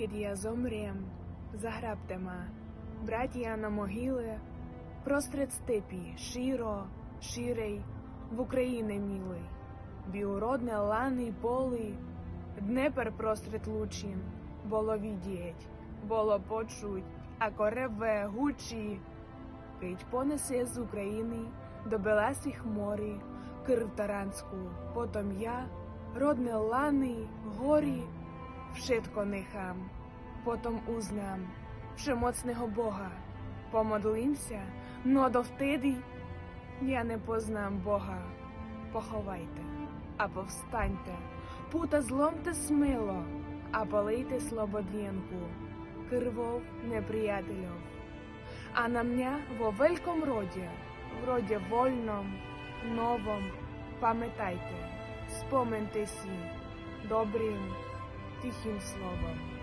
Я зомрем, заграбте ма, братія на могили, простред степі, широ, ширей, в Україне милий, біуродне лани поли, Днепер простред лучин, було відіть, було почуть, а кореве гучі, Кить понесе з України до Беласих морі, Крив Таранську, потом я, родне лани, горі, вшитко нехам, потом узнам, всемоцного Бога, помодлимся, но довтedy я не познам Бога. Поховайте, а повстаньте, пута зломте смило, а полийте слобод'єнку, кривов неприятелів. А на меня во великом роді, в роді вольном, новом, пам'ятайте, споминьте сі, добрим, тихим словом.